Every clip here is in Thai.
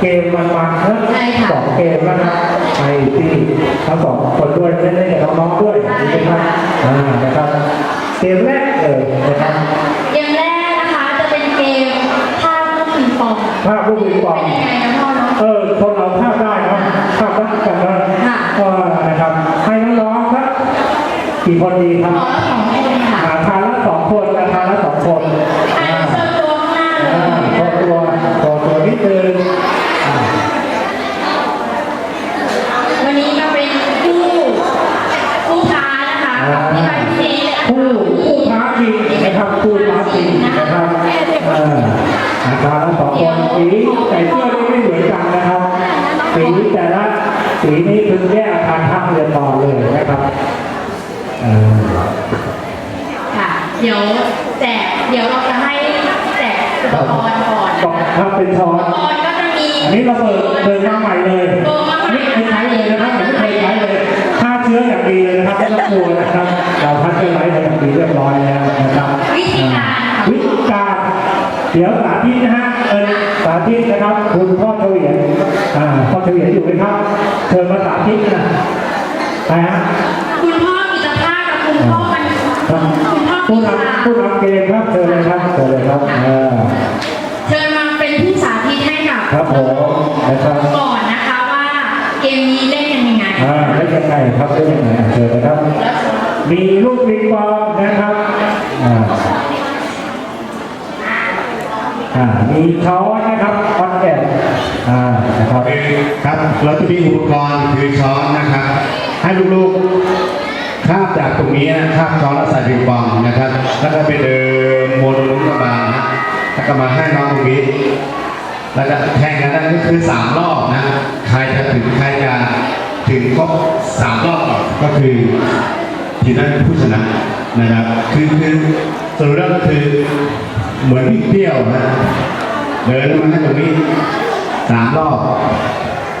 เกมมันมันๆนะใช่ค่ะ สองเกมนะครับไปที่ทั้งสองคนด้วยเล่นเล่นกับน้องๆด้วยนะครับอ่านะครับเกมแรกเลยนะครับเกมแรกนะคะจะเป็นเกมภาพลูกปิงปองภาพลูกปิงปอง เป็นยังไงนะพ่อเนาะ เออคนเราภาพได้เนาะภาพได้กันนะค่ะก็นะครับให้น้องๆครับกี่คนดีครับขอละสองคนค่ะหาทานละสองคนนะทานละสองคนอ่าอ่าเชิญตัวข้างหน้าเลอ่ายตัวตัวตัวตัวนิดนึง อาจารย์ละสองคนสีใส่เสื้อนี่ไม่เหมือนกันนะครับสีแต่ละสีนี้คือแยกอาคารทัพเรือนนอนเลยนะครับเอ่อค่ะ เดี๋ยวแจกเดี๋ยวเราจะให้แจกอุปกรณ์ก่อนบอกถ้าเป็นช้ออุนปกรณ์ก็จะมีอันนี้เราเปิดเปิดมาใหม่เลยอันนี้ไม่ใช้เลยนะครับไม่เคยใช้เลยฆ่าเชื้ออย่างดีเลยนะครับไม่ต้องกลัวนะครับ เราพัดเชื้อไว้อย่างดีเรียบร้อยแล้วนะครับวิธีการค่ะวิธีการเดี๋ยวสาธิตนะฮะเออสาธิตนะครับ คุณพ่อเฉวียนอ่าพ่อเฉวียนอยู่ไหมครับเชิญมาสาธิตนะไปฮะคุณพ่อกิจภาพกับคุณพ่อมันครับคุณพ่อผู้กิจภาพนำผู้นำเกมครับเชิญเลยครับเชิญเลยครับเออ เชิญมาเป็นผู้สาธิตให้กับ ครับผมนะครับ ก่อนนะคะว่าเกมนี้เล่นกันยังไง อ่าเล่นยังไงครับเล่นยังไงอะเชิญเลยครับ แล้ว มีลูกปิงปองนะครับ อ่า อ่ามีช้อนนะครับคอนแกนอ่านะครับครับเราจะมีอุปกรณ์คือช้อนนะครับ ให้ลูกๆคาบจากตรงนี้นะคาบช้อนแล้วใส่ปิงปองนะครับ แล้วก็ไปเดินวนลุ้นกระบาลนะแล้วก็มาให้น้องตรงนี้แล้วก็แข่งกันนั่นก็คือสามรอบนะใครจะถึงใครจะถึงครบสามรอบก็คือทีมนั้นเป็นผู้ชนะนะครับ คือคือสรุปแล้วก็คือ เหมือนวิ่งเปรี้ยวนะเดินมาให้ตรงนี้สามรอบ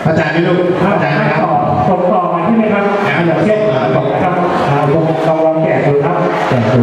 เข้าใจไหมลูกถ้าเข้าใจจะไหมให้ครับต่อส่งต่อมาที่ไหมครับอ่าอย่างเช่นบอกนะครับอ่าลองลองลองแกะดูครับแกะดู